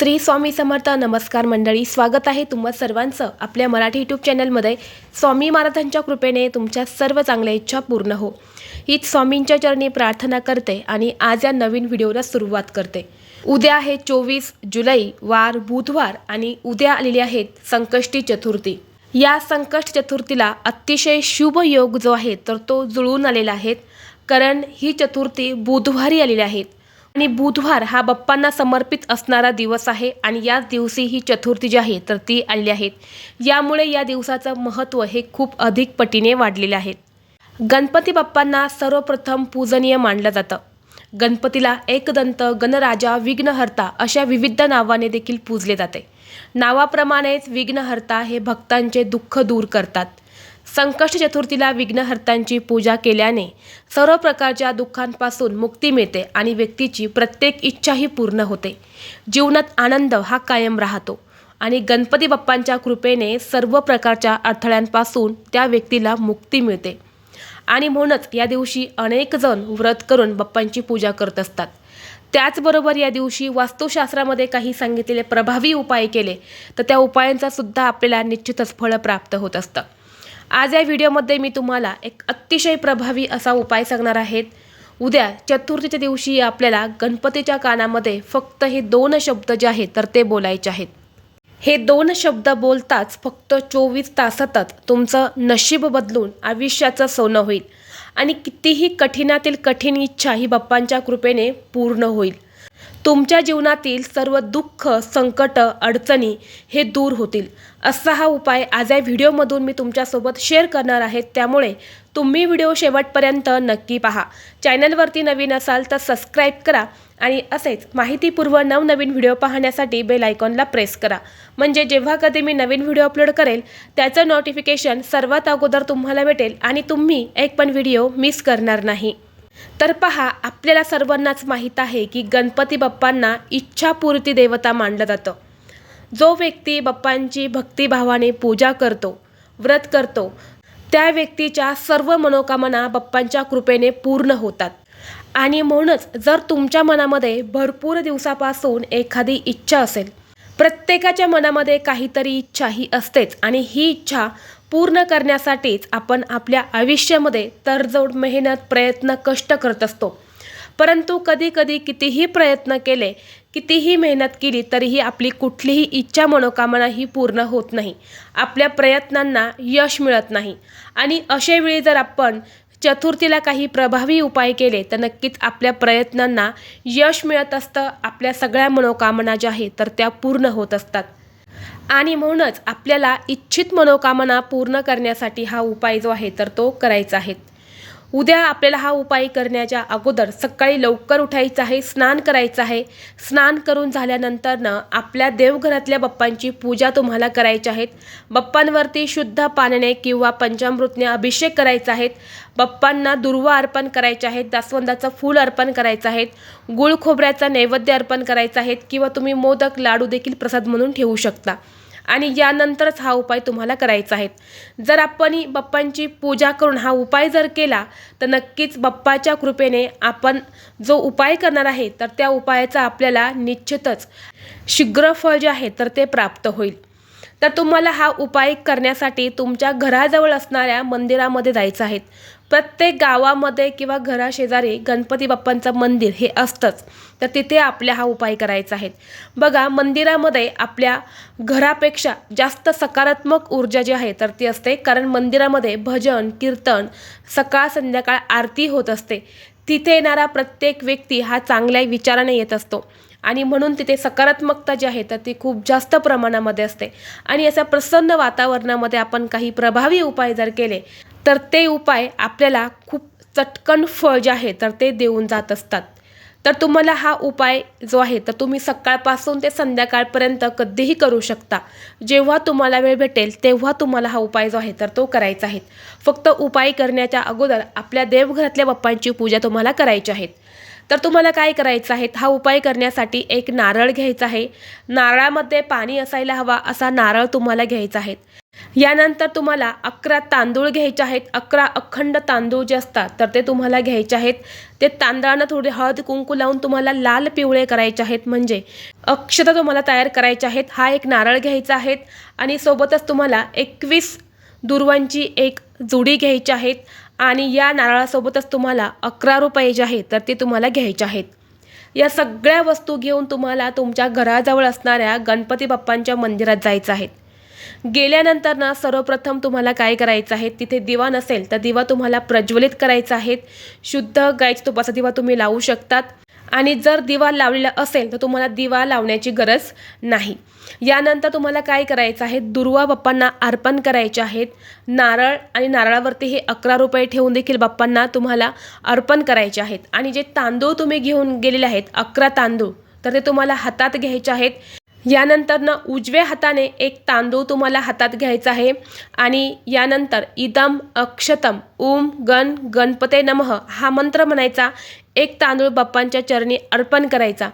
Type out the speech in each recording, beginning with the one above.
श्री स्वामी समर्थ नमस्कार मंडळी स्वागत आहे तुम्हा सर्वांचं आपल्या मराठी यूट्यूब चॅनलमध्ये स्वामी महाराजांच्या कृपेने तुमच्या सर्व चांगल्या इच्छा पूर्ण हो. हीच स्वामींच्या चरणी प्रार्थना करते आणि आज या नवीन व्हिडिओला सुरुवात करते. उद्या आहे चोवीस जुलै वार बुधवार आणि उद्या आलेली आहेत संकष्टी चतुर्थी. या संकष्ट चतुर्थीला अतिशय शुभ योग जो आहे तर तो जुळून आलेला आहे. कारण ही चतुर्थी बुधवारी आलेली आहेत आणि बुधवार हा बाप्पांना समर्पित असणारा दिवस आहे आणि याच दिवशी ही चतुर्थी जी आहे तर ती आली आहेत. यामुळे या दिवसाचं महत्त्व हे खूप अधिक पटीने वाढलेले आहेत गणपती बाप्पांना सर्वप्रथम पूजनीय मानलं जातं. गणपतीला एकदंत गणराजा विघ्नहर्ता अशा विविध नावाने देखील पूजले जाते. नावाप्रमाणेच विघ्नहर्ता हे भक्तांचे दुःख दूर करतात. संकष्ट चतुर्थीला विघ्नहर्तांची पूजा केल्याने सर्व प्रकारच्या दुःखांपासून मुक्ती मिळते आणि व्यक्तीची प्रत्येक इच्छाही पूर्ण होते. जीवनात आनंद हा कायम राहतो आणि गणपती बाप्पांच्या कृपेने सर्व प्रकारच्या अडथळ्यांपासून त्या व्यक्तीला मुक्ती मिळते. आणि म्हणूनच या दिवशी अनेक जण व्रत करून बाप्पांची पूजा करत असतात. त्याचबरोबर या दिवशी वास्तुशास्त्रामध्ये काही सांगितलेले प्रभावी उपाय केले तर त्या उपायांचा सुद्धा आपल्याला निश्चितच फळ प्राप्त होत असतं. आज या व्हिडिओमध्ये मी तुम्हाला एक अतिशय प्रभावी असा उपाय सांगणार आहेत. उद्या चतुर्थीच्या दिवशी आपल्याला गणपतीच्या कानामध्ये फक्त हे दोन शब्द जे आहेत तर ते बोलायचे आहेत. हे दोन शब्द बोलताच फक्त चोवीस तासातच तुमचं नशीब बदलून आयुष्याचं सोनं होईल. आणि कितीही कठीणातील कठीण इच्छा ही बाप्पांच्या कृपेने पूर्ण होईल. तुमच्या जीवनातील सर्व दुःख संकट अडचणी हे दूर होतील. असा हा उपाय आज या व्हिडिओमधून मी तुमच्यासोबत शेअर करणार आहे. त्यामुळे तुम्ही व्हिडिओ शेवटपर्यंत नक्की पहा. चॅनलवरती नवीन असाल तर सबस्क्राईब करा आणि असेच माहितीपूर्व नवनवीन व्हिडिओ पाहण्यासाठी बेल आयकॉनला प्रेस करा. म्हणजे जेव्हा कधी मी नवीन व्हिडिओ अपलोड करेल त्याचं नोटिफिकेशन सर्वात अगोदर तुम्हाला भेटेल आणि तुम्ही एक पण व्हिडिओ मिस करणार नाही. तर पहा आपल्याला सर्वांनाच माहीत आहे की गणपती बाप्पांना इच्छापूर्ती देवता मानलं जातं. जो व्यक्ती बाप्पांची भक्तिभावाने पूजा करतो व्रत करतो त्या व्यक्तीच्या सर्व मनोकामना बाप्पांच्या कृपेने पूर्ण होतात. आणि म्हणूनच जर तुमच्या मनामध्ये भरपूर दिवसापासून एखादी इच्छा असेल प्रत्येकाच्या मनामध्ये काहीतरी इच्छा ही असतेच आणि ही इच्छा पूर्ण करण्यासाठीच आपण आपल्या आयुष्यामध्ये तडजोड मेहनत प्रयत्न कष्ट करत असतो. परंतु कधी कधी कितीही प्रयत्न केले कितीही मेहनत केली तरीही आपली कुठलीही इच्छा मनोकामना ही पूर्ण होत नाही. आपल्या प्रयत्नांना यश मिळत नाही. आणि अशावेळी जर आपण चतुर्थीला काही प्रभावी उपाय केले तर नक्कीच आपल्या प्रयत्नांना यश मिळत असतं आपल्या सगळ्या मनोकामना ज्या आहेत तर त्या पूर्ण होत असतात. आणि म्हणूनच आपल्याला इच्छित मनोकामना पूर्ण करण्यासाठी हा उपाय जो आहे तर तो करायचा आहे. उद्या आपल्याला हा उपाय करण्याच्या अगोदर सकाळी लवकर उठायचं आहे स्नान करायचं आहे. स्नान करून झाल्यानंतरनं आपल्या देवघरातल्या बाप्पांची पूजा तुम्हाला करायची आहेत. बाप्पांवरती शुद्ध पाण्याने किंवा पंचामृतने अभिषेक करायचा आहेत बाप्पांना दुर्वा अर्पण करायचे आहेत दासवंदाचं फूल अर्पण करायचं आहेत गुळ खोबऱ्याचा नैवेद्य अर्पण करायचा आहेत किंवा तुम्ही मोदक लाडू देखील प्रसाद म्हणून ठेवू शकता. आणि यानंतरच हा उपाय तुम्हाला करायचा आहे. जर आपण बप्पांची बाप्पांची पूजा करून हा उपाय जर केला तर नक्कीच बाप्पाच्या कृपेने आपण जो उपाय करणार आहे तर त्या उपायाचा आपल्याला निश्चितच शीघ्र फळ जे आहे तर ते प्राप्त होईल. तर तुम्हाला हा उपाय करण्यासाठी तुमच्या घराजवळ असणाऱ्या मंदिरामध्ये जायचं आहे. प्रत्येक गावामध्ये किंवा घराशेजारी गणपती बाप्पांचं मंदिर हे असतंच. तर तिथे आपल्या हा उपाय करायचा आहे. बघा मंदिरामध्ये आपल्या घरापेक्षा जास्त सकारात्मक ऊर्जा जी आहे तर ती असते. कारण मंदिरामध्ये भजन कीर्तन सकाळ संध्याकाळ आरती होत असते. तिथे येणारा प्रत्येक व्यक्ती हा चांगल्या विचाराने येत असतो. आणि म्हणून तिथे सकारात्मकता जी आहे तर ती खूप जास्त प्रमाणामध्ये असते. आणि अशा प्रसन्न वातावरणामध्ये आपण काही प्रभावी उपाय जर केले तर ते उपाय आपल्याला खूप चटकन फळ जे आहे तर ते देऊन जात असतात. तर तुम्हाला हा उपाय जो आहे तर तुम्ही सकाळपासून ते संध्याकाळपर्यंत कधीही करू शकता. जेव्हा तुम्हाला वेळ भेटेल तेव्हा तुम्हाला हा उपाय जो आहे तर तो करायचा आहे. फक्त उपाय करण्याच्या अगोदर आपल्या देवघरातल्या बाप्पांची पूजा तुम्हाला करायची आहे. तर तुम्हाला काय करायचं आहे? हा उपाय करण्यासाठी एक नारळ घ्यायचा आहे. नारळामध्ये पाणी असायला हवा असा नारळ तुम्हाला घ्यायचा आहे. यानंतर तुम्हाला अकरा तांदूळ घ्यायचे आहेत. अकरा अखंड तांदूळ जे असतात तर ते तुम्हाला घ्यायचे आहेत. ते तांदळानं थोडे हळद कुंकू लावून तुम्हाला लाल पिवळे करायचे आहेत. म्हणजे अक्षता तुम्हाला तयार करायच्या आहेत. हा एक नारळ घ्यायचा आहेत आणि सोबतच तुम्हाला एकवीस दुर्वांची एक जुडी घ्यायची आहेत आणि या नारळासोबतच तुम्हाला अकरा रुपये जे आहेत तर ते तुम्हाला घ्यायचे आहेत. या सगळ्या वस्तू घेऊन तुम्हाला तुमच्या घराजवळ असणाऱ्या गणपती बाप्पांच्या मंदिरात जायचं आहे. गेल्यानंतर ना सर्वप्रथम तुम्हाला काय करायचं आहे तिथे दिवा नसेल तर दिवा तुम्हाला प्रज्वलित करायचा आहे. शुद्ध गायच्या तुपाचा दिवा तुम्ही लावू शकतात. आणि जर दिवा लावलेला असेल तर तुम्हाला दिवा लावण्याची गरज नाही. यानंतर तुम्हाला काय करायचं आहे? दुर्वा बाप्पांना अर्पण करायचे आहेत. नारळ आणि नारळावरती हे अकरा रुपये ठेवून देखील बाप्पांना तुम्हाला अर्पण करायचे आहेत. आणि जे तांदूळ तुम्ही घेऊन गेलेले आहेत अकरा तांदूळ तर ते तुम्हाला हातात घ्यायचे आहेत. यानंतर ना उजव्या हाताने एक तांदूळ तुम्हाला हातात घ्यायचा आहे. आणि यानंतर इदम अक्षतम ओम गण गणपते नमः हा मंत्र म्हणायचा. एक तांदूळ बाप्पांच्या चरणी अर्पण करायचा.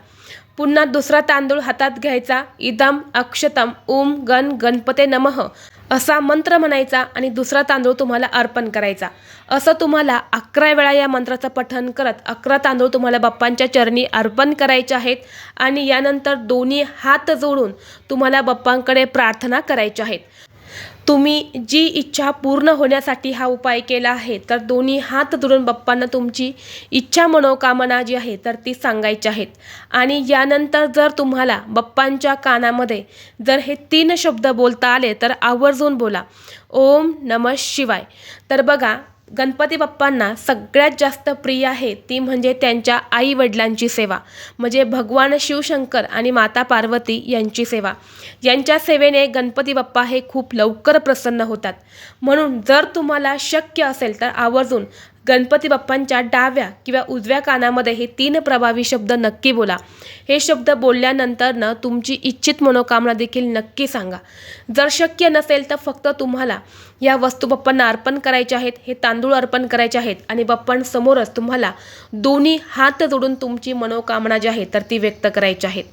पुन्हा दुसरा तांदूळ हातात घ्यायचा. इदम अक्षतम ओम गण गणपते नमः असा मंत्र म्हणायचा आणि दुसरा तांदूळ तुम्हाला अर्पण करायचा. असं तुम्हाला अकरा वेळा या मंत्राचं पठण करत अकरा तांदूळ तुम्हाला बाप्पांच्या चरणी अर्पण करायचे आहेत आणि यानंतर दोन्ही हात जोडून तुम्हाला बाप्पांकडे प्रार्थना करायच्या आहेत. तुम्ही जी इच्छा पूर्ण होण्यासाठी हा उपाय केला आहे तर दोन्ही हात धरून बाप्पांना तुमची इच्छा मनोकामना जी आहे तर ती सांगायची आहेत. आणि यानंतर जर तुम्हाला बाप्पांच्या कानामध्ये जर हे तीन शब्द बोलता आले तर आवर्जून बोला. ओम नम शिवाय. तर बघा गणपती बाप्पांना सगळ्यात जास्त प्रिय आहे ती म्हणजे त्यांच्या आई वडिलांची सेवा म्हणजे भगवान शिवशंकर आणि माता पार्वती यांची सेवा. यांच्या सेवेने गणपती बाप्पा हे खूप लवकर प्रसन्न होतात. म्हणून जर तुम्हाला शक्य असेल तर आवर्जून गणपती बाप्पांच्या डाव्या किंवा उजव्या कानामध्ये हे तीन प्रभावी शब्द नक्की बोला. हे शब्द बोलल्यानंतरनं तुमची इच्छित मनोकामना देखील नक्की सांगा. जर शक्य नसेल तर फक्त तुम्हाला या वस्तू बाप्पांना अर्पण करायच्या आहेत हे तांदूळ अर्पण करायचे आहेत आणि बाप्पांसमोरच तुम्हाला दोन्ही हात जोडून तुमची मनोकामना जी आहे तर ती व्यक्त करायची आहेत.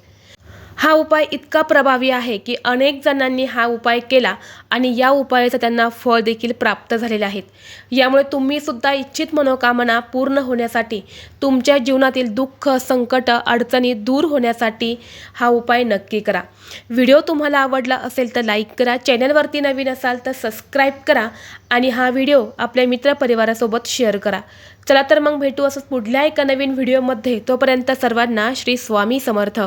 हा उपाय इतका प्रभावी आहे की अनेक जणांनी हा उपाय केला आणि या उपायाचं त्यांना फळ देखील प्राप्त झालेले आहेत. यामुळे तुम्ही सुद्धा इच्छित मनोकामना पूर्ण होण्यासाठी तुमच्या जीवनातील दुःख संकट अडचणी दूर होण्यासाठी हा उपाय नक्की करा. व्हिडिओ तुम्हाला आवडला असेल तर लाईक करा चॅनलवरती नवीन असाल तर सबस्क्राईब करा आणि हा व्हिडिओ आपल्या मित्रपरिवारासोबत शेअर करा. चला तर मग भेटू असंच पुढल्या एका नवीन व्हिडिओमध्ये. तोपर्यंत सर्वांना श्री स्वामी समर्थ.